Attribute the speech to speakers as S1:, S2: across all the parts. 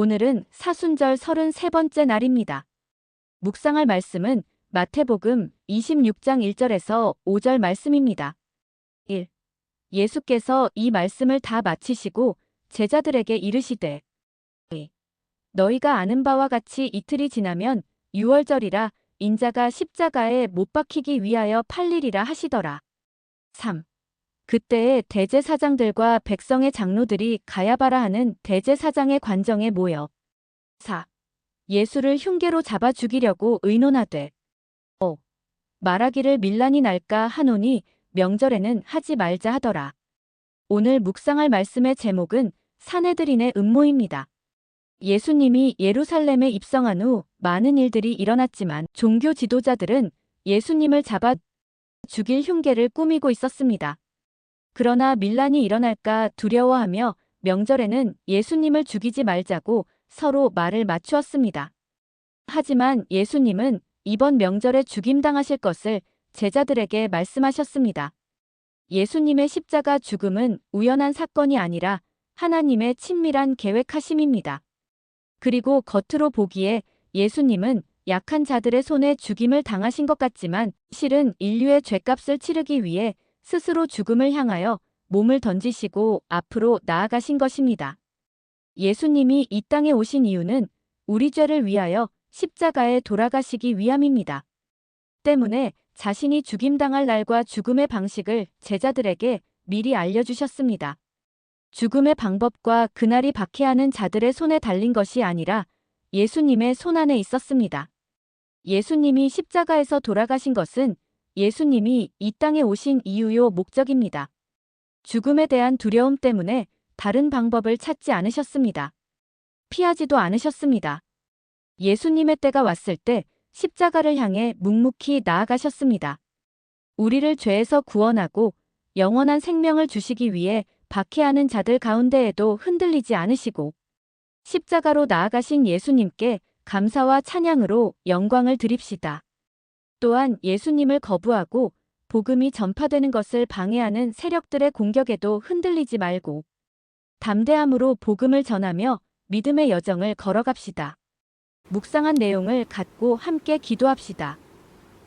S1: 오늘은 사순절 33번째 날입니다. 묵상할 말씀은 마태복음 26장 1절에서 5절 말씀입니다. 1. 예수께서 이 말씀을 다 마치시고 제자들에게 이르시되 2. 너희가 아는 바와 같이 이틀이 지나면 유월절이라 인자가 십자가에 못 박히기 위하여 팔리리라 하시더라. 3. 그때에 대제사장들과 백성의 장로들이 가야바라 하는 대제사장의 관정에 모여 4. 예수를 흉계로 잡아 죽이려고 의논하되 5. 말하기를 밀란이 날까 하노니 명절에는 하지 말자 하더라. 오늘 묵상할 말씀의 제목은 사내들인의 음모입니다. 예수님이 예루살렘에 입성한 후 많은 일들이 일어났지만 종교 지도자들은 예수님을 잡아 죽일 흉계를 꾸미고 있었습니다. 그러나 밀란이 일어날까 두려워하며 명절에는 예수님을 죽이지 말자고 서로 말을 맞추었습니다. 하지만 예수님은 이번 명절에 죽임당하실 것을 제자들에게 말씀하셨습니다. 예수님의 십자가 죽음은 우연한 사건이 아니라 하나님의 친밀한 계획하심입니다. 그리고 겉으로 보기에 예수님은 약한 자들의 손에 죽임을 당하신 것 같지만 실은 인류의 죄값을 치르기 위해 스스로 죽음을 향하여 몸을 던지시고 앞으로 나아가신 것입니다. 예수님이 이 땅에 오신 이유는 우리 죄를 위하여 십자가에 돌아가시기 위함입니다. 때문에 자신이 죽임당할 날과 죽음의 방식을 제자들에게 미리 알려주셨습니다. 죽음의 방법과 그날이 박해하는 자들의 손에 달린 것이 아니라 예수님의 손 안에 있었습니다. 예수님이 십자가에서 돌아가신 것은 예수님이 이 땅에 오신 이유요 목적입니다. 죽음에 대한 두려움 때문에 다른 방법을 찾지 않으셨습니다. 피하지도 않으셨습니다. 예수님의 때가 왔을 때 십자가를 향해 묵묵히 나아가셨습니다. 우리를 죄에서 구원하고 영원한 생명을 주시기 위해 박해하는 자들 가운데에도 흔들리지 않으시고 십자가로 나아가신 예수님께 감사와 찬양으로 영광을 드립시다. 또한 예수님을 거부하고 복음이 전파되는 것을 방해하는 세력들의 공격에도 흔들리지 말고 담대함으로 복음을 전하며 믿음의 여정을 걸어갑시다. 묵상한 내용을 갖고 함께 기도합시다.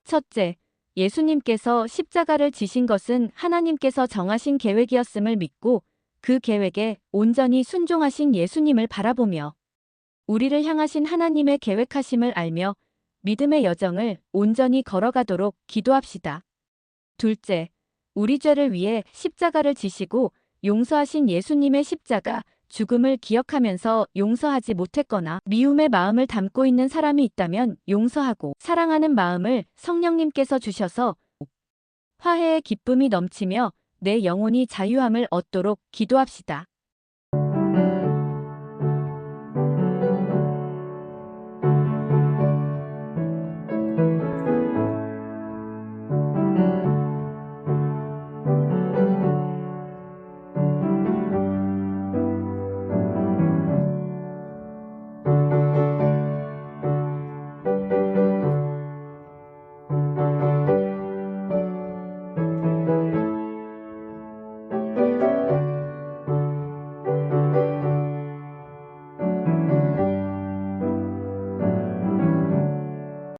S1: 첫째, 예수님께서 십자가를 지신 것은 하나님께서 정하신 계획이었음을 믿고 그 계획에 온전히 순종하신 예수님을 바라보며 우리를 향하신 하나님의 계획하심을 알며 믿음의 여정을 온전히 걸어가도록 기도합시다. 둘째, 우리 죄를 위해 십자가를 지시고 용서하신 예수님의 십자가, 죽음을 기억하면서 용서하지 못했거나 미움의 마음을 담고 있는 사람이 있다면 용서하고 사랑하는 마음을 성령님께서 주셔서 화해의 기쁨이 넘치며 내 영혼이 자유함을 얻도록 기도합시다.